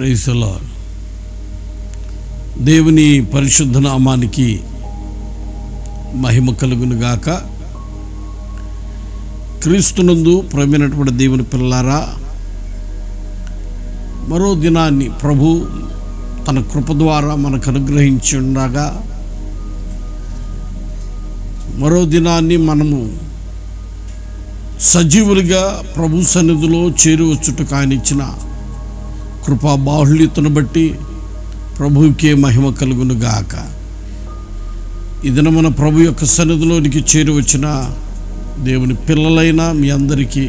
ప్రైసలా దేవుని పరిశుద్ధ నామానికి మహిమ కలుగును గాక. క్రీస్తునందు ప్రవీణటువంటి దేవుని పిల్లారా మరో దినాన్ని ప్రభు తన కృప ద్వారా మనకు అనుగ్రహించి ఉండగా మరో దినాన్ని మనము సజీవులుగా ప్రభు సన్నిధిలో చేరువచ్చుట కానిచ్చిన కృపా బాహుళ్యతను బట్టి ప్రభువుకే మహిమ కలుగును గాక ఇదిన మన ప్రభు యొక్క సన్నిధిలోనికి చేరువచ్చిన దేవుని పిల్లలైన మీ అందరికీ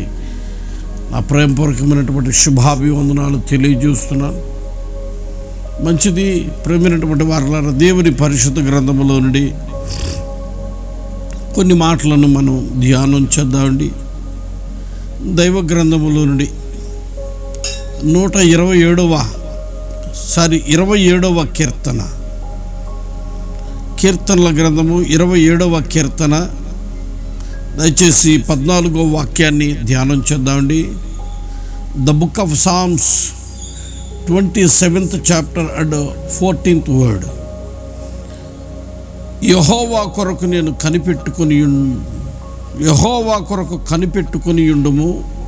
నా ప్రేమపూర్వకమైనటువంటి శుభాభివందనాలు తెలియజేస్తున్నాను మంచిది ప్రేమైనటువంటి వారులారా దేవుని పరిశుద్ధ గ్రంథములో నుండి కొన్ని మాటలను మనం ధ్యానం చేద్దామండి. దైవ గ్రంథములో నుండి నూట ఇరవై ఏడవ సారీ ఇరవై ఏడవ కీర్తన. కీర్తనల గ్రంథము ఇరవై ఏడవ కీర్తన. దయచేసి పద్నాలుగో వాక్యాన్ని ధ్యానం చేద్దామండి. The book of Psalms twenty seventh chapter and fourteenth word యహోవా కొరకు నేను కనిపెట్టుకుని యహోవా కొరకు కనిపెట్టుకుని ఉండుము.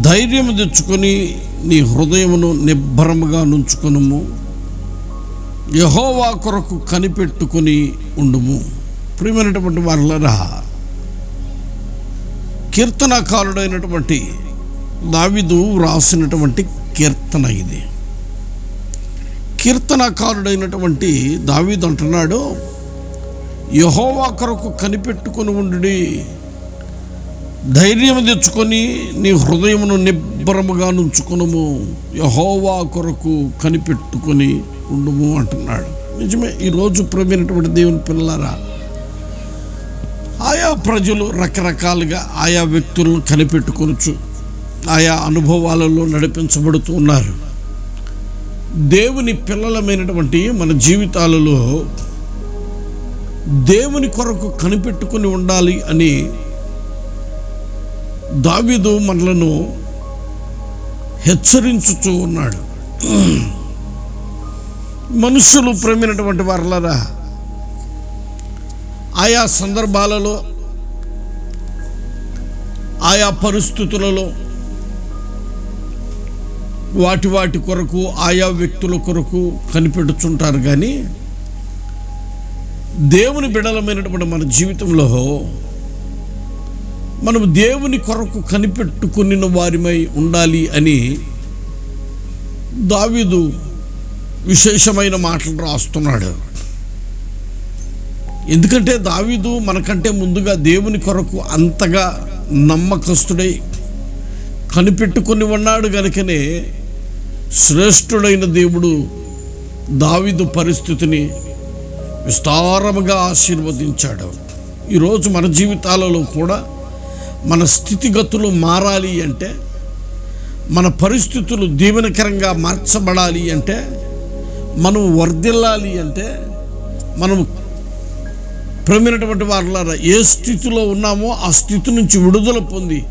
ధైర్యం తెచ్చుకొని నీ హృదయమును నిబ్బరముగా నుంచుకొనుము. యహోవా కొరకు కనిపెట్టుకుని ఉండుము. ప్రియమైనటువంటి వారులరా కీర్తనకారుడైనటువంటి దావిదు వ్రాసినటువంటి కీర్తన ఇది. కీర్తనకారుడైనటువంటి దావీదు అంటున్నాడు యహోవా కొరకు కనిపెట్టుకుని ఉండు ధైర్యం తెచ్చుకొని నీ హృదయమును నిబ్బరముగా నుంచుకునము. యహోవా కొరకు కనిపెట్టుకొని ఉండుము అంటున్నాడు. నిజమే ఈరోజు ప్రవీణటువంటి దేవుని పిల్లలారా ఆయా ప్రజలు రకరకాలుగా ఆయా వ్యక్తులను కనిపెట్టుకొనచ్చు ఆయా అనుభవాలలో నడిపించబడుతూ ఉన్నారు. దేవుని పిల్లలమైనటువంటి మన జీవితాలలో దేవుని కొరకు కనిపెట్టుకుని ఉండాలి అని దావిదు మనలను హెచ్చరించుతూ ఉన్నాడు. మనుషులు ప్రేమైనటువంటి వారలరా ఆయా సందర్భాలలో ఆయా పరిస్థితులలో వాటి వాటి కొరకు ఆయా వ్యక్తుల కొరకు కనిపెడుతుంటారు కానీ దేవుని బిడలమైనటువంటి మన జీవితంలో మనం దేవుని కొరకు కనిపెట్టుకుని వారిమై ఉండాలి అని దావీదు విశేషమైన మాటలు రాస్తున్నాడు. ఎందుకంటే దావీదు మనకంటే ముందుగా దేవుని కొరకు అంతగా నమ్మకస్తుడై కనిపెట్టుకుని ఉన్నాడు గనుకనే శ్రేష్ఠుడైన దేవుడు దావీదు పరిస్థితిని విస్తారముగా ఆశీర్వదించాడు. ఈరోజు మన జీవితాలలో కూడా మన స్థితిగతులు మారాలి అంటే మన పరిస్థితులు దీవెనకరంగా మార్చబడాలి అంటే మనం వర్ధిల్లాలి అంటే మనం ప్రమినటువంటి వారిలారా ఏ స్థితిలో ఉన్నామో ఆ స్థితి నుంచి విడుదల పొంది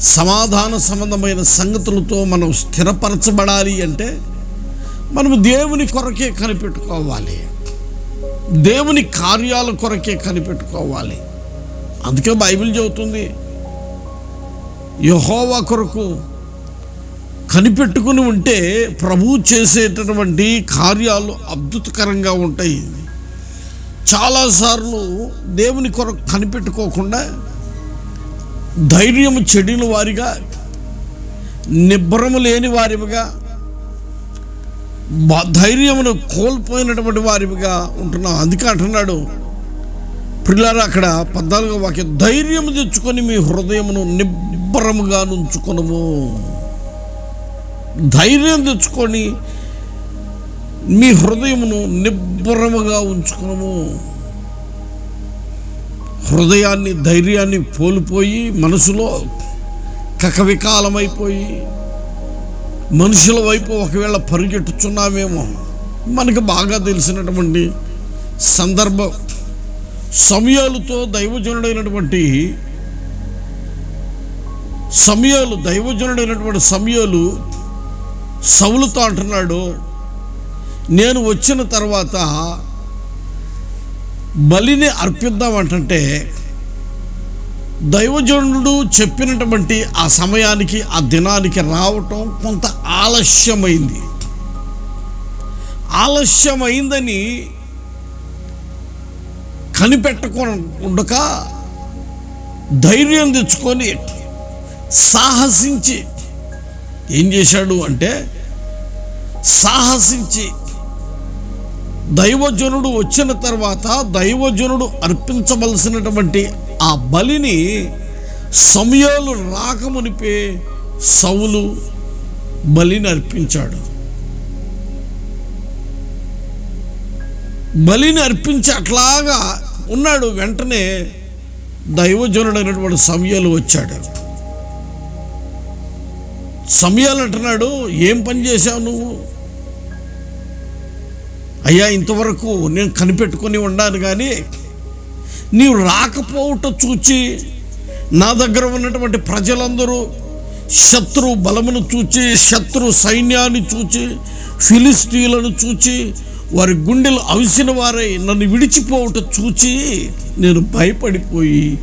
సమాధాన సంబంధమైన సంగతులతో మనం స్థిరపరచబడాలి అంటే మనం దేవుని కొరకే కనిపెట్టుకోవాలి. దేవుని కార్యాల కొరకే కనిపెట్టుకోవాలి. అందుకే బైబిల్ చెబుతుంది యహోవా కొరకు కనిపెట్టుకుని ఉంటే ప్రభు చేసేటటువంటి కార్యాలు అద్భుతకరంగా ఉంటాయి. చాలాసార్లు దేవుని కొరకు కనిపెట్టుకోకుండా ధైర్యము చెడిన వారిగా నిబ్బరము లేని వారిగా ధైర్యమును కోల్పోయినటువంటి వారిగా ఉంటున్నాం. అందుకే అంటున్నాడు పిల్లలు అక్కడ పద్నాలుగో వాక్యం ధైర్యం తెచ్చుకొని మీ హృదయమును నిబ్బరముగా నుంచుకొనము. ధైర్యం తెచ్చుకొని మీ హృదయమును నిబ్బరముగా ఉంచుకునము. హృదయాన్ని ధైర్యాన్ని కోల్పోయి మనసులో కకవికాలమైపోయి మనుషుల వైపు ఒకవేళ పరిగెట్టుచున్నామేమో మనకు బాగా తెలిసినటువంటి సందర్భం. సమయాలతో దైవజనుడైనటువంటి సమయాలు దైవజనుడైనటువంటి సమయాలు సౌలుతో అంటున్నాడు నేను వచ్చిన తర్వాత బలిని అర్పిద్దామంటే దైవజనుడు చెప్పినటువంటి ఆ సమయానికి ఆ దినానికి రావటం కొంత ఆలస్యమైంది. ఆలస్యమైందని కనిపెట్టకుండా ఉండక ధైర్యం తెచ్చుకొని సాహసించి. ఏం చేశాడు అంటే సాహసించి. దైవజనుడు వచ్చిన తర్వాత దైవజనుడు అర్పించవలసినటువంటి ఆ బలిని సమయాలు రాకమునిపే సౌలు బలిని అర్పించాడు. బలిని అర్పించి అట్లాగా ఉన్నాడు. వెంటనే దైవజనుడు అయినటువంటి సమయాలు వచ్చాడు. సమయాలు అంటున్నాడు ఏం పని చేశావు నువ్వు? అయ్యా ఇంతవరకు నేను కనిపెట్టుకొని ఉన్నాను కానీ నీవు రాకపోవట చూచి నా దగ్గర ఉన్నటువంటి ప్రజలందరూ శత్రు బలమును చూచి శత్రు సైన్యాన్ని చూచి ఫిలిస్తీన్లను చూచి వారి గుండెలు అవిసిన వారై నన్ను విడిచిపోవట చూచి నేను భయపడిపోయి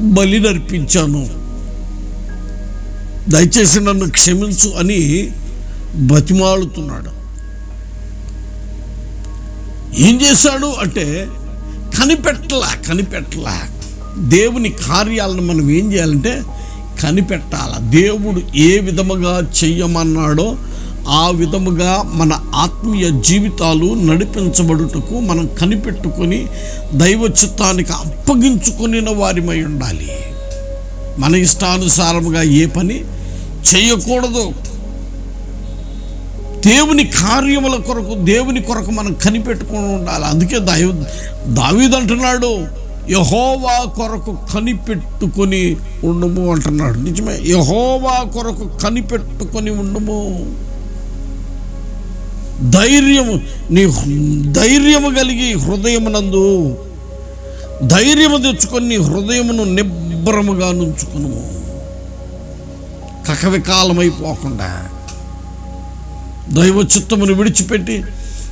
బలి నర్పించాను. దయచేసి నన్ను క్షమించు అని బతిమాలుతున్నాడు. ఏం చేశాడు అంటే కనిపెట్టలా కనిపెట్టలా. దేవుని కార్యాలను మనం ఏం చేయాలంటే కనిపెట్టాల. దేవుడు ఏ విధముగా చెయ్యమన్నాడో ఆ విధముగా మన ఆత్మీయ జీవితాలు నడిపించబడుటకు మనం కనిపెట్టుకొని దైవ చిత్తానికి అప్పగించుకుని వారిమై ఉండాలి. మన ఇష్టానుసారముగా ఏ పని చేయకూడదు. దేవుని కార్యముల కొరకు దేవుని కొరకు మనం కనిపెట్టుకొని ఉండాలి. అందుకే దావి దావీదు అంటున్నాడు యహోవా కొరకు కనిపెట్టుకొని ఉండము అంటున్నాడు. నిజమే యహోవా కొరకు కనిపెట్టుకొని ఉండము. ధైర్యము నీ ధైర్యము కలిగి హృదయమునందు ధైర్యము తెచ్చుకొని నీ హృదయమును శుభ్రముగా నుంచుకును కకవికాలమైపోకుండా దైవ చిత్తమును విడిచిపెట్టి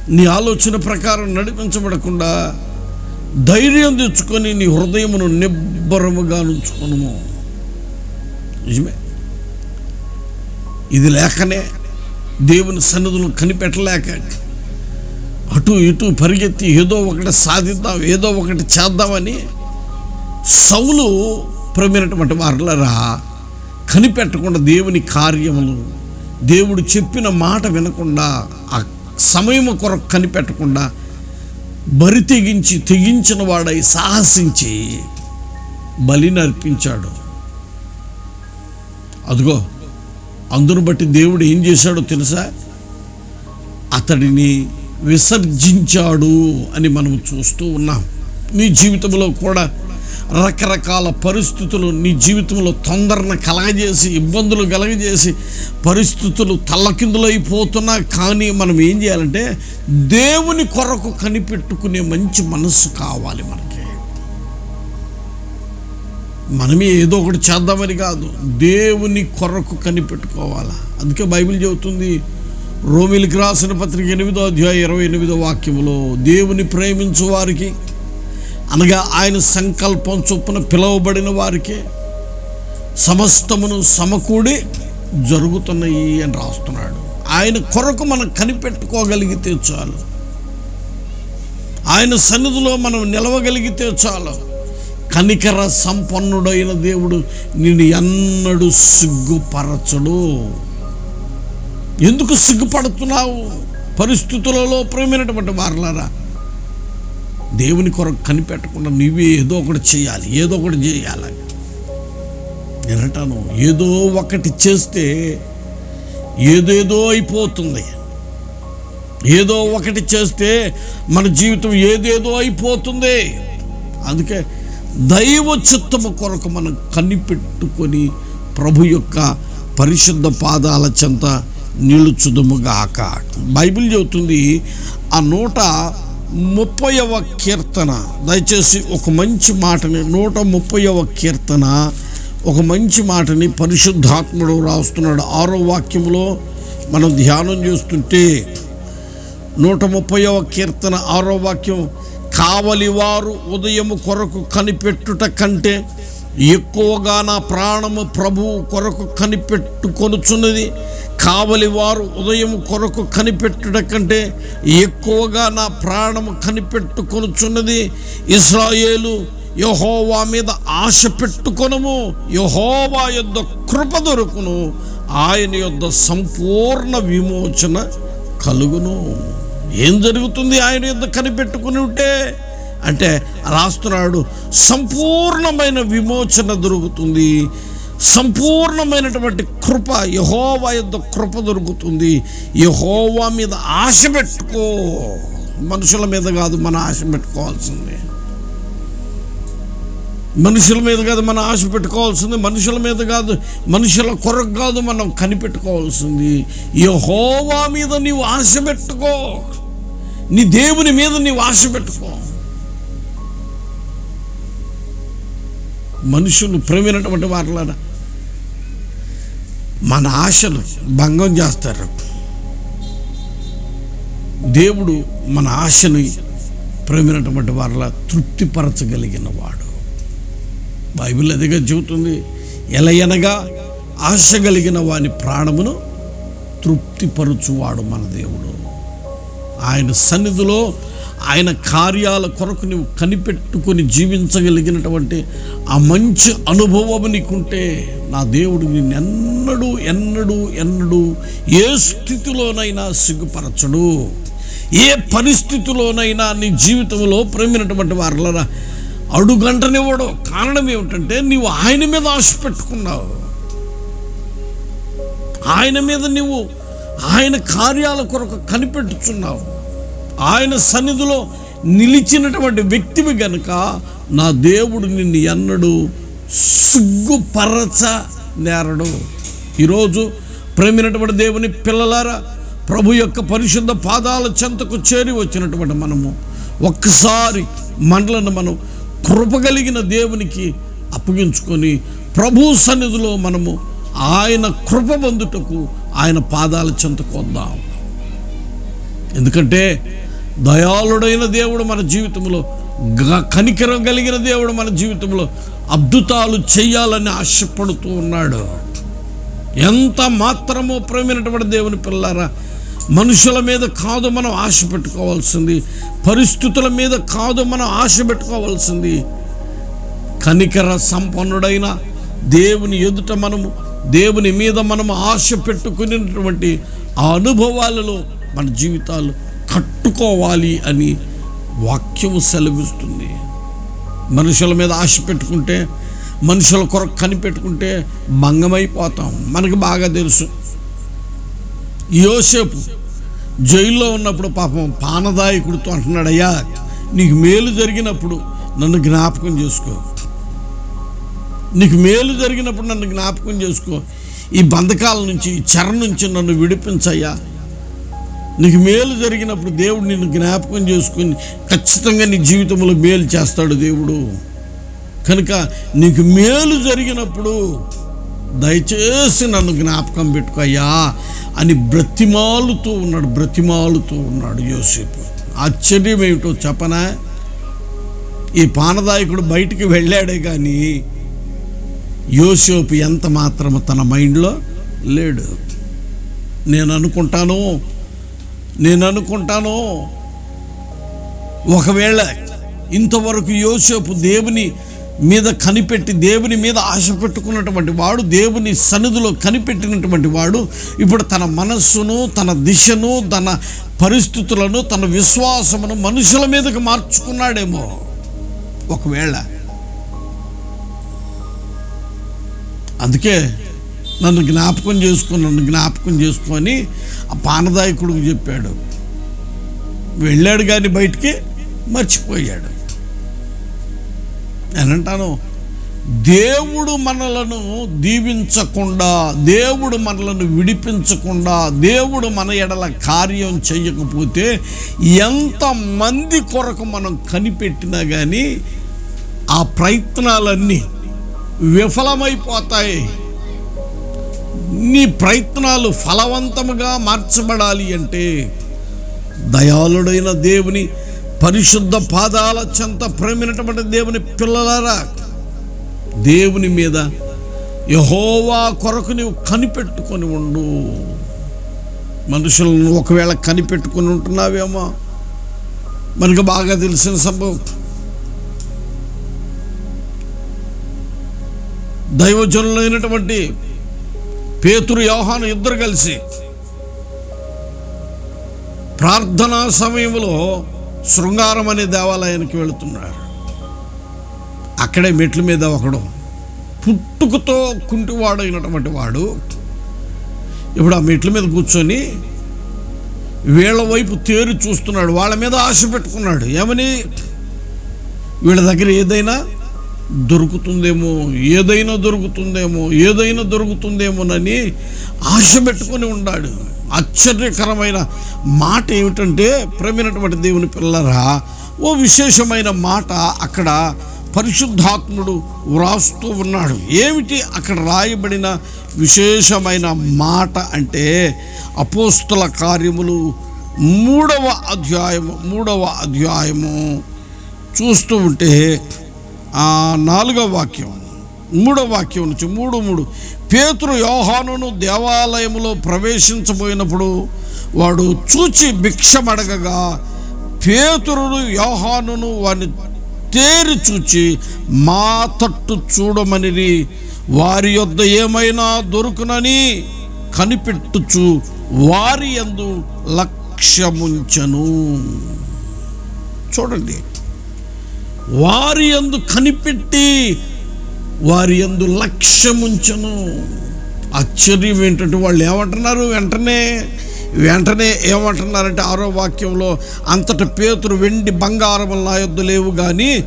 నీ ఆలోచన ప్రకారం నడిపించబడకుండా ధైర్యం తెచ్చుకొని నీ హృదయమును నిబ్బరముగా నుంచుకును నిజమే. ఇది లేకనే దేవుని సన్నిధులు కనిపెట్టలేక అటు ఇటు పరిగెత్తి ఏదో ఒకటి సాధిద్దాం ఏదో ఒకటి చేద్దామని సౌలు ప్రమినటువంటి వారులరా కనిపెట్టకుండా దేవుని కార్యములు దేవుడు చెప్పిన మాట వినకుండా ఆ సమయం కొరకు కనిపెట్టకుండా బరి తెగించి తెగించిన వాడై సాహసించి బలిని అర్పించాడు. అదిగో అందును బట్టి దేవుడు ఏం చేశాడో తెలుసా? అతడిని విసర్జించాడు అని మనం చూస్తూ ఉన్నాం. నీ జీవితంలో కూడా రకరకాల పరిస్థితులు నీ జీవితంలో తొందరన కలగజేసి ఇబ్బందులు కలగజేసి పరిస్థితులు తల్లకిందులైపోతున్నా. కానీ మనం ఏం చేయాలంటే దేవుని కొరకు కనిపెట్టుకునే మంచి మనస్సు కావాలి మనకి. మనమే ఏదో ఒకటి చేద్దామని కాదు దేవుని కొరకు కనిపెట్టుకోవాలా. అందుకే బైబిల్ చెబుతుంది రోమిలికి రాసిన పత్రిక ఎనిమిదో అధ్యాయ ఇరవై ఎనిమిదో వాక్యములో దేవుని ప్రేమించు వారికి అనగా ఆయన సంకల్పం చొప్పున పిలువబడిన వారికి సమస్తమును సమకూడి జరుగుతున్నాయి అని రాస్తున్నాడు. ఆయన కొరకు మనం కనిపెట్టుకోగలిగితే చాలు. ఆయన సన్నిధిలో మనం నిలవగలిగితే చాలు. కనికర సంపన్నుడైన దేవుడు నిన్ను ఎన్నడూ సిగ్గుపరచడు. ఎందుకు సిగ్గుపడుతున్నావు? పరిస్థితులలో ప్రేమైనటువంటి వారలారా దేవుని కొరకు కనిపెట్టకుండా నువ్వే ఏదో ఒకటి చేయాలి ఏదో ఒకటి చేయాలి వినటాను ఏదో ఒకటి చేస్తే ఏదేదో అయిపోతుంది. ఏదో ఒకటి చేస్తే మన జీవితం ఏదేదో అయిపోతుంది. అందుకే దైవ చిత్తము కొరకు మనం కనిపెట్టుకొని ప్రభు యొక్క పరిశుద్ధ పాదాల చెంత నిలుచుదుముగాక బైబిల్ చెబుతుంది ఆ నూట ముప్పైవ కీర్తన. దయచేసి ఒక మంచి మాటని నూట ముప్పైవ కీర్తన ఒక మంచి మాటని పరిశుద్ధాత్ముడు రాస్తున్నాడు. ఆరో వాక్యంలో మనం ధ్యానం చేస్తుంటే నూట ముప్పైవ కీర్తన ఆరో వాక్యం కావలివారు ఉదయం కొరకు కనిపెట్టుట కంటే ఎక్కువగా నా ప్రాణము ప్రభువు కొరకు కనిపెట్టుకొనుచున్నది. కావలివారు ఉదయం కొరకు కనిపెట్టుట కంటే ఎక్కువగా నా ప్రాణము కనిపెట్టుకొనుచున్నది. ఇస్రాయేలు యహోవా మీద ఆశ పెట్టుకొనము. యహోవా యొద్ద కృప దొరుకును. ఆయన యొద్ద సంపూర్ణ విమోచన కలుగును. ఏం జరుగుతుంది ఆయన యొద్ద కనిపెట్టుకుని ఉంటే? అంటే రాస్తున్నాడు సంపూర్ణమైన విమోచన దొరుకుతుంది. సంపూర్ణమైనటువంటి కృప యహోవా యొక్క కృప దొరుకుతుంది. యహోవా మీద ఆశ పెట్టుకో. మనుషుల మీద కాదు మన ఆశ పెట్టుకోవాల్సింది. మనుషుల మీద కాదు మన ఆశ పెట్టుకోవాల్సింది. మనుషుల మీద కాదు మనుషుల కొరకు కాదు మనం కనిపెట్టుకోవాల్సింది. యహోవా మీద నీవు ఆశ పెట్టుకో. నీ దేవుని మీద నీవు ఆశ పెట్టుకో. మనుషులు ప్రేమైనటువంటి వారులారా? మన ఆశలు భంగం చేస్తారు. దేవుడు మన ఆశని ప్రేమినటువంటి వారిలా తృప్తిపరచగలిగిన వాడు. బైబిల్ అదిగా చెబుతుంది ఎలయనగా ఆశ కలిగిన వాని ప్రాణమును తృప్తిపరచువాడు మన దేవుడు. ఆయన సన్నిధిలో ఆయన కార్యాల కొరకు నువ్వు కనిపెట్టుకొని జీవించగలిగినటువంటి ఆ మంచి అనుభవం నీకుంటే నా దేవుడు నిన్నెన్నడూ ఎన్నడూ ఎన్నడూ ఏ స్థితిలోనైనా సిగ్గుపరచడు. ఏ పరిస్థితిలోనైనా నీ జీవితంలో ప్రేమినటువంటి వారులరా అడుగంటనివ్వడం. కారణం ఏమిటంటే నీవు ఆయన మీద ఆశ పెట్టుకున్నావు. ఆయన మీద నీవు ఆయన కార్యాల కొరకు కనిపెట్టుచున్నావు. ఆయన సన్నిధిలో నిలిచినటువంటి వ్యక్తివి గనుక నా దేవుడు నిన్ను ఎన్నడు సిగ్గుపరచ నేరడు. ఈరోజు ప్రేమినటువంటి దేవుని పిల్లలారా ప్రభు యొక్క పరిశుద్ధ పాదాల చెంతకు చేరి వచ్చినటువంటి మనము ఒక్కసారి మనలను మనం కృపగలిగిన దేవునికి అప్పగించుకొని ప్రభు సన్నిధిలో మనము ఆయన కృప పొందుటకు ఆయన పాదాల చెంతకు వద్దాం. ఎందుకంటే దయాళుడైన దేవుడు మన జీవితంలో కనికరం కలిగిన దేవుడు మన జీవితంలో అద్భుతాలు చేయాలని ఆశపడుతూ ఉన్నాడు. ఎంత మాత్రమో ప్రేమైనటువంటి దేవుని పిల్లారా మనుషుల మీద కాదు మనం ఆశ పెట్టుకోవాల్సింది పరిస్థితుల మీద కాదు మనం ఆశ పెట్టుకోవాల్సింది. కనికర సంపన్నుడైన దేవుని ఎదుట మనము దేవుని మీద మనము ఆశ పెట్టుకునేటువంటి ఆ అనుభవాలలో మన జీవితాలు కట్టుకోవాలి అని వాక్యము సెలవిస్తుంది. మనుషుల మీద ఆశ పెట్టుకుంటే మనుషుల కొరకు కనిపెట్టుకుంటే భంగమైపోతాం మనకు బాగా తెలుసు. యోసేపు జైల్లో ఉన్నప్పుడు పాపం పానదాయకుడితో అంటున్నాడు అయ్యా నీకు మేలు జరిగినప్పుడు నన్ను జ్ఞాపకం చేసుకో. నీకు మేలు జరిగినప్పుడు నన్ను జ్ఞాపకం చేసుకో. ఈ బంధకాల నుంచి ఈ చెర నుంచి నన్ను విడిపించయ్యా. నీకు మేలు జరిగినప్పుడు దేవుడు నిన్ను జ్ఞాపకం చేసుకుని ఖచ్చితంగా నీ జీవితంలో మేలు చేస్తాడు దేవుడు. కనుక నీకు మేలు జరిగినప్పుడు దయచేసి నన్ను జ్ఞాపకం పెట్టుకోయ్యా అని బ్రతిమాలుతూ ఉన్నాడు బ్రతిమాలుతూ ఉన్నాడు యోసేపు. ఆశ్చర్యం ఏమిటో చెప్పనా? ఈ పానదాయకుడు బయటికి వెళ్ళాడే కానీ యోసేపు ఎంత మాత్రము తన మైండ్లో లేడు. నేను అనుకుంటాను నేను అనుకుంటాను ఒకవేళ ఇంతవరకు యోసేపు దేవుని మీద కనిపెట్టి దేవుని మీద ఆశ పెట్టుకున్నటువంటి వాడు దేవుని సన్నిధిలో కనిపెట్టినటువంటి వాడు ఇప్పుడు తన మనస్సును తన దిశను తన పరిస్థితులను తన విశ్వాసమును మనుషుల మీదకి మార్చుకున్నాడేమో. ఒకవేళ. అందుకే నన్ను జ్ఞాపకం చేసుకో నన్ను జ్ఞాపకం చేసుకొని ఆ పానదాయకుడికి చెప్పాడు. వెళ్ళాడు కానీ బయటికి మర్చిపోయాడు. నేనంటాను దేవుడు మనలను దీవించకుండా దేవుడు మనలను విడిపించకుండా దేవుడు మన ఎడల కార్యం చేయకపోతే ఎంతమంది కొరకు మనం కనిపెట్టినా కానీ ఆ ప్రయత్నాలన్నీ విఫలమైపోతాయి. నీ ప్రయత్నాలు ఫలవంతముగా మార్చబడాలి అంటే దయాళుడైన దేవుని పరిశుద్ధ పాదాల చెంత ప్రేమినటువంటి దేవుని పిల్లలారా దేవుని మీద యహోవా కొరకు నీవు కనిపెట్టుకొని ఉండు. మనుషులను ఒకవేళ కనిపెట్టుకొని ఉంటున్నావేమో మనకు బాగా తెలిసిన సంభవం. దైవజనులైనటువంటి పేతురు యోహాను ఇద్దరు కలిసి ప్రార్థనా సమయంలో శృంగారం అనే దేవాలయానికి వెళుతున్నారు. అక్కడే మెట్ల మీద ఒకడు పుట్టుకతో కుంటివాడైనటువంటి వాడు ఇప్పుడు ఆ మెట్ల మీద కూర్చొని వీళ్ళ వైపు తేరి చూస్తున్నాడు. వాళ్ళ మీద ఆశ పెట్టుకున్నాడు. ఏమని? వీళ్ళ దగ్గర ఏదైనా దొరుకుతుందేమో ఏదైనా దొరుకుతుందేమో ఏదైనా దొరుకుతుందేమోనని ఆశ పెట్టుకొని ఉన్నాడు ఆశ్చర్యకరమైన మాట ఏమిటంటే ప్రేమైనటువంటి దేవుని పిల్లరా ఓ విశేషమైన మాట అక్కడ పరిశుద్ధాత్ముడు వ్రాస్తూ ఉన్నాడు. ఏమిటి అక్కడ రాయబడిన విశేషమైన మాట అంటే అపోస్తుల కార్యములు మూడవ అధ్యాయము మూడవ అధ్యాయము చూస్తూ ఉంటే నాలుగవ వాక్యం మూడవ వాక్యం నుంచి మూడు మూడు. పేతురు యోహానును దేవాలయంలో ప్రవేశించబోయినప్పుడు వాడు చూచి భిక్షమడగగా పేతురును యోహానును వాడిని తేరి చూచి మా తట్టు చూడమని వారి యొద్ద ఏమైనా దొరుకునని కనిపెట్టుచు వారి యందు లక్ష్యముంచను. చూడండి వారి యందు కనిపెట్టి వారి యందు లక్ష్యముంచను ఆశ్చర్యం ఏంటంటే వాళ్ళు ఏమంటున్నారు? వెంటనే వెంటనే ఏమంటున్నారంటే ఆరో వాక్యంలో అంతట పేతురు వెండి బంగారం నా యొద్ద లేవు కానీ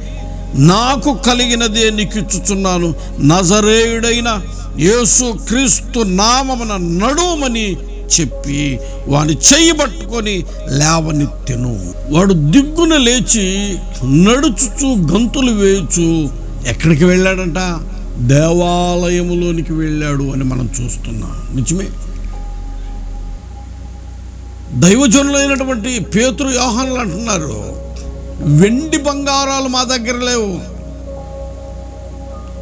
నాకు కలిగినదే నీకు ఇచ్చుచున్నాను. నజరేయుడైన యేసు క్రీస్తు నామమున నడుమని చెప్పి వాని చెయ్యి పట్టుకొని లేవనెత్తెను వాడు దిగ్గున లేచి నడుచుచు గంతులు వేయచు ఎక్కడికి వెళ్ళాడంట? దేవాలయములోనికి వెళ్ళాడు అని మనం చూస్తున్నాం. నిజమే? దైవజనులైనటువంటి పేతురు యోహానులు అంటున్నారు వెండి బంగారాలు మా దగ్గర లేవు.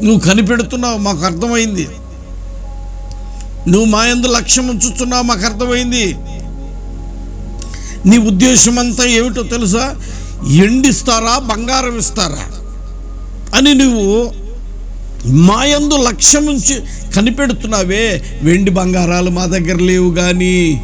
నువ్వు కనిపెడుతున్నావు మాకు అర్థమైంది. నువ్వు మా ఎందు లక్ష్యం ఉంచుతున్నావు మాకు అర్థమైంది. నీ ఉద్దేశం అంతా ఏమిటో తెలుసా? ఎండిస్తారా బంగారం ఇస్తారా? అని నువ్వు మా యందు లక్ష్యం ఉంచి కనిపెడుతున్నావే. వెండి బంగారాలు మా దగ్గర లేవు కానీ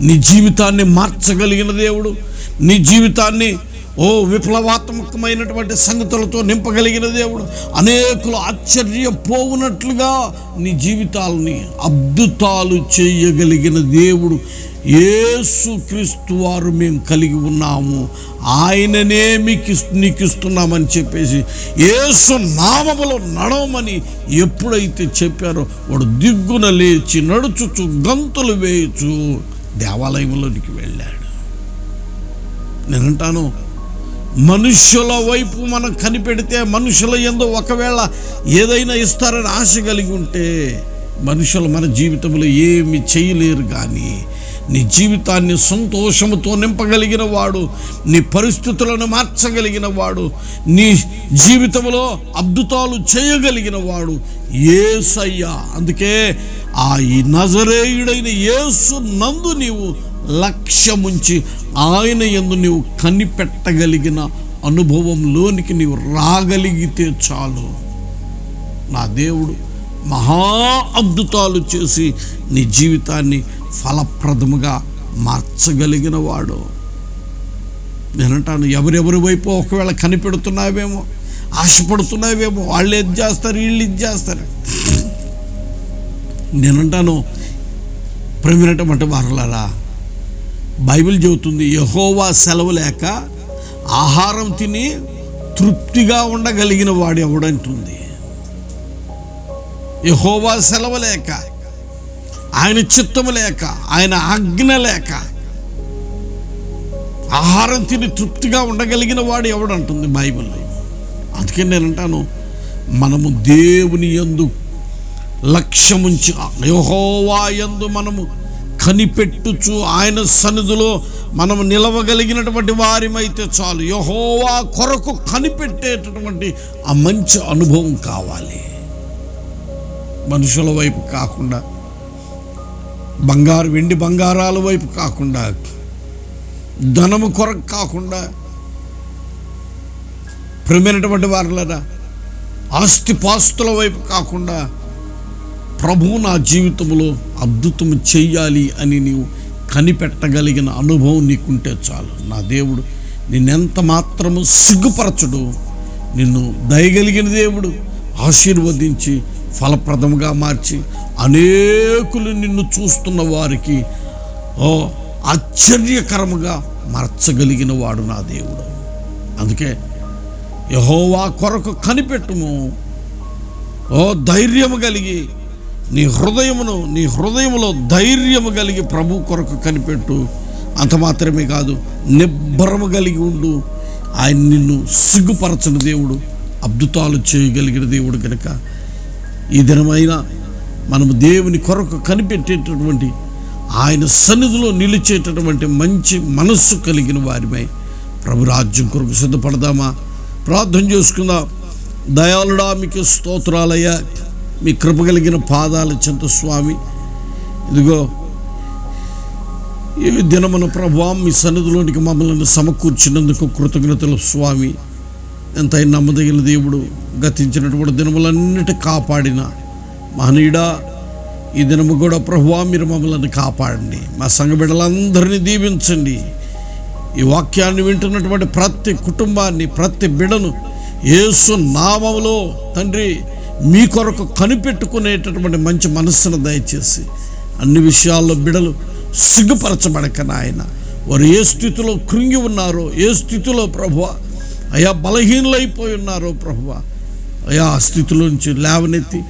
నీ జీవితాన్ని మార్చగలిగిన దేవుడు నీ జీవితాన్ని ఓ విప్లవాత్మకమైనటువంటి సంగతులతో నింపగలిగిన దేవుడు. అనేకులు ఆశ్చర్యపోవునట్లుగా నీ జీవితాలని అద్భుతాలు చేయగలిగిన దేవుడు ఏసు క్రీస్తు వారు మేము కలిగి ఉన్నాము. ఆయననే మీకు నీకు ఇస్తున్నామని చెప్పేసి యేసు నామములో నడవమని ఎప్పుడైతే చెప్పారో వాడు దిగ్గున లేచి నడుచుచు గంతులు వేయచు దేవాలయంలోనికి వెళ్ళాడు. నేనంటాను మనుష్యుల వైపు మనం కనిపెడితే మనుషుల ఎందు ఒకవేళ ఏదైనా ఇస్తారని ఆశ కలిగి ఉంటే మనుషులు మన జీవితంలో ఏమి చేయలేరు కానీ నీ జీవితాన్ని సంతోషముతో నింపగలిగిన వాడు నీ పరిస్థితులను మార్చగలిగిన వాడు నీ జీవితంలో అద్భుతాలు చేయగలిగిన వాడు ఏసయ్యా. అందుకే ఆ ఈ నజరేయుడైన యేసు నందు నీవు లక్ష్యముంచి ఆయన ఎందు నీవు కనిపెట్టగలిగిన అనుభవంలోనికి నీవు రాగలిగితే చాలు. నా దేవుడు మహా అద్భుతాలు చేసి నీ జీవితాన్ని ఫలప్రదముగా మార్చగలిగిన వాడు. నేనంటాను ఎవరెవరి వైపు ఒకవేళ కనిపెడుతున్నావేమో ఆశపడుతున్నావేమో వాళ్ళు ఇది చేస్తారు వీళ్ళు ఇది చేస్తారు. నేనంటాను ప్రమినటువంటి వారలారా బైబిల్ చెబుతుంది యహోవా సెలవు లేక ఆహారం తిని తృప్తిగా ఉండగలిగిన వాడు ఎవడంటుంది యహోవా సెలవు లేక ఆయన చిత్తము లేక ఆయన ఆజ్ఞ లేక ఆహారం తిని తృప్తిగా ఉండగలిగిన వాడు ఎవడంటుంది బైబిల్లో? అందుకే నేను అంటాను మనము దేవుని యందు లక్ష్యముంచి యహోవా యందు మనము కనిపెట్టుచు ఆయన సన్నిధిలో మనం నిలవగలిగినటువంటి వారిమైతే చాలు. యహోవా కొరకు కనిపెట్టేటటువంటి ఆ మంచి అనుభవం కావాలి. మనుషుల వైపు కాకుండా బంగారు వెండి బంగారాల వైపు కాకుండా ధనము కొరకు కాకుండా ప్రేమైనటువంటి వారులరా ఆస్తిపాస్తుల వైపు కాకుండా ప్రభువు నా జీవితంలో అద్భుతం చెయ్యాలి అని నీవు కనిపెట్టగలిగిన అనుభవం నీకుంటే చాలు. నా దేవుడు నిన్నెంత మాత్రము సిగ్గుపరచడు నిన్ను దయగలిగిన దేవుడు ఆశీర్వదించి ఫలప్రదముగా మార్చి అనేకులు నిన్ను చూస్తున్న వారికి ఓ ఆశ్చర్యకరముగా మార్చగలిగిన వాడు నా దేవుడు. అందుకే యహోవా కొరకు కనిపెట్టుము. ఓ ధైర్యము కలిగి నీ హృదయమును నీ హృదయములో ధైర్యము కలిగి ప్రభు కొరకు కనిపెట్టు. అంత మాత్రమే కాదు నిబ్బరము కలిగి ఉండు. ఆయన నిన్ను సిగ్గుపరచని దేవుడు అద్భుతాలు చేయగలిగిన దేవుడు కనుక ఈ దినమైన మనము దేవుని కొరకు కనిపెట్టేటటువంటి ఆయన సన్నిధిలో నిలిచేటటువంటి మంచి మనస్సు కలిగిన వారిపై ప్రభు రాజ్యం కొరకు సిద్ధపడదామా? ప్రార్థన చేసుకుందాం. దయాళుడా మీకు స్తోత్రాలయ్యా. మీ కృప కలిగిన పాదాల చెంత స్వామి ఇదిగో ఈ దినమున ప్రభావం మీ సన్నిధిలోనికి మమ్మల్ని సమకూర్చినందుకు కృతజ్ఞతలు స్వామి. ఎంతైనా నమ్మదగిన దేవుడు గతించినటువంటి దినములన్నిటి కాపాడిన మహనీయుడా ఈ దినము కూడా ప్రభువా మీరు మమ్మల్ని కాపాడండి. మా సంఘ బిడ్డలందరినీ దీవించండి. ఈ వాక్యాన్ని వింటున్నటువంటి ప్రతి కుటుంబాన్ని ప్రతి బిడను యేసు నామములో తండ్రి మీ కొరకు కనిపెట్టుకునేటటువంటి మంచి మనస్సును దయచేసి అన్ని విషయాల్లో బిడలు సిగ్గుపరచబడక నాయన. వారు ఏ స్థితిలో కృంగి ఉన్నారో ఏ స్థితిలో ప్రభువ అయా బలహీనులైపోయి ఉన్నారో ప్రభువ. అయా ఆ స్థితిలోంచి లేవనెత్తి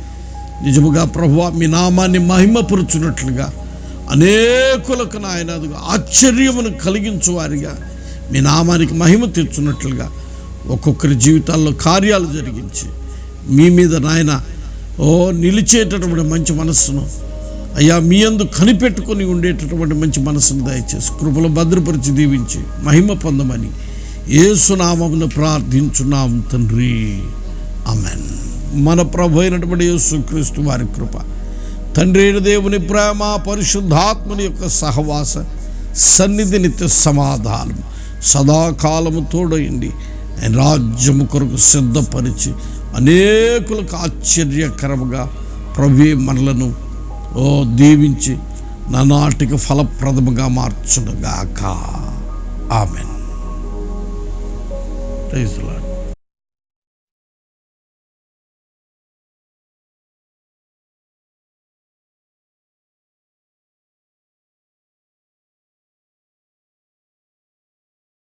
నిజముగా ప్రభువ మీ నామాన్ని మహిమపరుచున్నట్లుగా అనేకులకు నాయన ఆశ్చర్యమును కలిగించు వారిగా మీ నామానికి మహిమ తెచ్చున్నట్లుగా ఒక్కొక్కరి జీవితాల్లో కార్యాలు జరిగించి మీ మీద నాయన ఓ నిలిచేటటువంటి మంచి మనస్సును అయ్యా మీ అందు కనిపెట్టుకొని ఉండేటటువంటి మంచి మనస్సును దయచేసి కృపలో భద్రపరిచి దీవించి మహిమ పొందమని ఏసునామమును ప్రార్థించున్నాం తండ్రి. అమెన్ మన ప్రభు అయినటువంటి యేసుక్రీస్తు వారి కృప. తండ్రి అయిన దేవుని ప్రేమ పరిశుద్ధాత్మని యొక్క సహవాస సన్నిధి నిత్య సమాధానం. సదాకాలము తోడయండి ఆయన రాజ్యము కొరకు సిద్ధపరిచి అనేకులకు ఆశ్చర్యకరముగా ప్రభు మనలను ఓ దీవించి నానాటికి ఫలప్రదముగా మార్చునుగాక. ఆమెన్. 累死了。